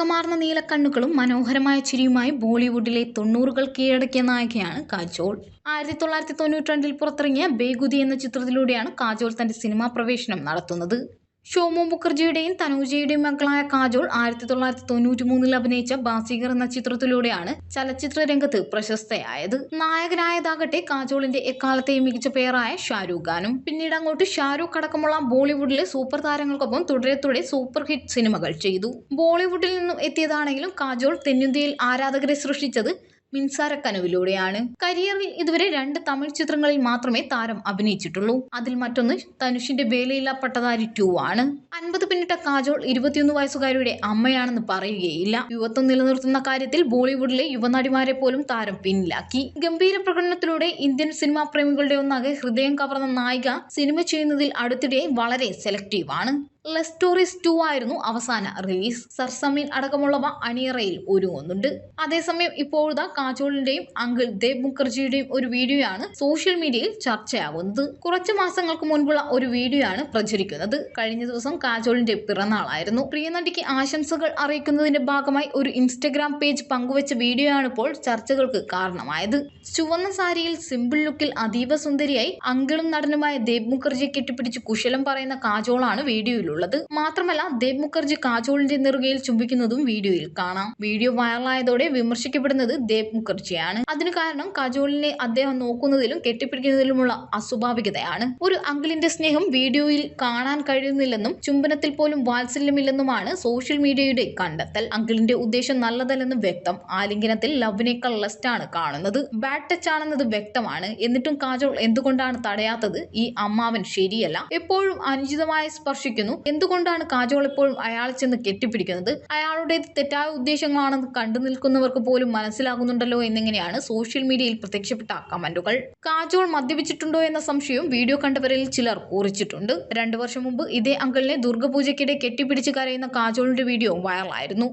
തിളക്കമാർന്ന നീലക്കണ്ണുകളും മനോഹരമായ ചിരിയുമായി ബോളിവുഡിലെ തൊണ്ണൂറുകൾ കീഴടക്കിയ നായികയാണ് കാജോൾ. ആയിരത്തി തൊള്ളായിരത്തി തൊണ്ണൂറ്റി രണ്ടിൽ പുറത്തിറങ്ങിയ ബേഗുതി എന്ന ചിത്രത്തിലൂടെയാണ് കാജോൾ തന്റെ സിനിമാ പ്രവേശനം നടത്തുന്നത്. ഷോമു മുഖർജിയുടെയും തനൂജയുടെയും മക്കളായ കാജോൾ ആയിരത്തി തൊള്ളായിരത്തി തൊണ്ണൂറ്റി മൂന്നിൽ അഭിനയിച്ച ബാസിഗർ എന്ന ചിത്രത്തിലൂടെയാണ് ചലച്ചിത്ര രംഗത്ത് പ്രശസ്തയായത്. നായകനായതാകട്ടെ കാജോളിന്റെ എക്കാലത്തെയും മികച്ച പേരായ ഷാരൂഖ് ഖാനും. പിന്നീട് അങ്ങോട്ട് ഷാരൂഖ് അടക്കമുള്ള ബോളിവുഡിലെ സൂപ്പർ താരങ്ങൾക്കൊപ്പം തുടരെ തുടരെ സൂപ്പർ ഹിറ്റ് സിനിമകൾ ചെയ്തു. ബോളിവുഡിൽ നിന്നും എത്തിയതാണെങ്കിലും കാജോൾ തെന്നിന്ത്യയിൽ ആരാധകരെ സൃഷ്ടിച്ചത് മിൻസാരക്കനവിലൂടെയാണ്. കരിയറിൽ ഇതുവരെ രണ്ട് തമിഴ് ചിത്രങ്ങളിൽ മാത്രമേ താരം അഭിനയിച്ചിട്ടുള്ളൂ. അതിൽ മറ്റൊന്ന് തനുഷിന്റെ വേലയില്ല പട്ടതാരി ടു ആണ് അൻപത് പിന്നിട്ട കാജോൾ ഇരുപത്തിയൊന്ന് വയസ്സുകാരിയുടെ അമ്മയാണെന്ന് പറയുകയില്ല. യുവത്വം നിലനിർത്തുന്ന കാര്യത്തിൽ ബോളിവുഡിലെ യുവനടിമാരെ പോലും താരം പിന്നിലാക്കി. ഗംഭീര പ്രകടനത്തിലൂടെ ഇന്ത്യൻ സിനിമാ പ്രേമികളുടെ ഒന്നാകെ ഹൃദയം കവർന്ന നായിക സിനിമ ചെയ്യുന്നതിൽ അടുത്തിടെ വളരെ സെലക്റ്റീവ് ആണ് ലെസ് സ്റ്റോറീസ് ടു ആയിരുന്നു അവസാന റിലീസ് സർസമീൻ അടക്കമുള്ളവ അണിയറയിൽ ഒരുങ്ങുന്നുണ്ട്. അതേസമയം ഇപ്പോഴത്തെ കാജോളിന്റെയും അങ്കിൾ ദേവ് മുഖർജിയുടെയും ഒരു വീഡിയോയാണ് സോഷ്യൽ മീഡിയയിൽ ചർച്ചയാവുന്നത്. കുറച്ചു മാസങ്ങൾക്ക് മുൻപുള്ള ഒരു വീഡിയോയാണ് പ്രചരിക്കുന്നത്. കഴിഞ്ഞ ദിവസം കാജോളിന്റെ പിറന്നാളായിരുന്നു. പ്രിയനടിക്ക് ആശംസകൾ അറിയിക്കുന്നതിന്റെ ഭാഗമായി ഒരു ഇൻസ്റ്റഗ്രാം പേജ് പങ്കുവച്ച വീഡിയോയാണ് ഇപ്പോൾ ചർച്ചകൾക്ക് കാരണമായത്. ചുവന്ന സാരിയിൽ സിമ്പിൾ ലുക്കിൽ അതീവ സുന്ദരിയായി അങ്കിളും നടനുമായ ദേവ് മുഖർജിയെ കെട്ടിപ്പിടിച്ച് കുശലം പറയുന്ന കാജോളാണ് വീഡിയോയിൽ ഉള്ളത് മാത്രമല്ല ദേവ് മുഖർജി കാജോളിന്റെ നെറുകയിൽ ചുംബിക്കുന്നതും വീഡിയോയിൽ കാണാം. വീഡിയോ വൈറലായതോടെ വിമർശിക്കപ്പെടുന്നത് ദേവ് മുഖർജിയാണ്. അതിന് കാരണം കാജോളിനെ അദ്ദേഹം നോക്കുന്നതിലും കെട്ടിപ്പിടിക്കുന്നതിലുമുള്ള അസ്വാഭാവികതയാണ്. ഒരു അങ്കിളിന്റെ സ്നേഹം വീഡിയോയിൽ കാണാൻ കഴിയുന്നില്ലെന്നും ചുംബനത്തിൽ പോലും വാത്സല്യമില്ലെന്നുമാണ് സോഷ്യൽ മീഡിയയുടെ കണ്ടെത്തൽ. അങ്കിളിന്റെ ഉദ്ദേശം നല്ലതല്ലെന്ന് വ്യക്തം. ആലിംഗനത്തിൽ ലവിനേക്കാൾ ആണ് കാണുന്നത്. ബാഡ് ടച്ച് ആണെന്നത് വ്യക്തമാണ്. എന്നിട്ടും കാജോൾ എന്തുകൊണ്ടാണ് തടയാത്തത്? ഈ അമ്മാവൻ ശരിയല്ല. എപ്പോഴും അനുചിതമായി സ്പർശിക്കുന്നു. എന്തുകൊണ്ടാണ് കാജോൾ ഇപ്പോഴും അയാളെ ചെന്ന് കെട്ടിപ്പിടിക്കുന്നത്? അയാളുടെ തെറ്റായ ഉദ്ദേശങ്ങളാണെന്ന് കണ്ടു നിൽക്കുന്നവർക്ക് പോലും മനസ്സിലാകുന്നുണ്ടല്ലോ എന്നിങ്ങനെയാണ് സോഷ്യൽ മീഡിയയിൽ പ്രത്യക്ഷപ്പെട്ട കമന്റുകൾ. കാജോൾ മദ്യപിച്ചിട്ടുണ്ടോ എന്ന സംശയവും വീഡിയോ കണ്ടവരിൽ ചിലർ കുറിച്ചിട്ടുണ്ട്. രണ്ടു വർഷം മുമ്പ് ഇതേ അങ്കിളിനെ ദുർഗപൂജയ്ക്കിടെ കെട്ടിപ്പിടിച്ച് കരയുന്ന കാജോളിന്റെ വീഡിയോ വൈറലായിരുന്നു.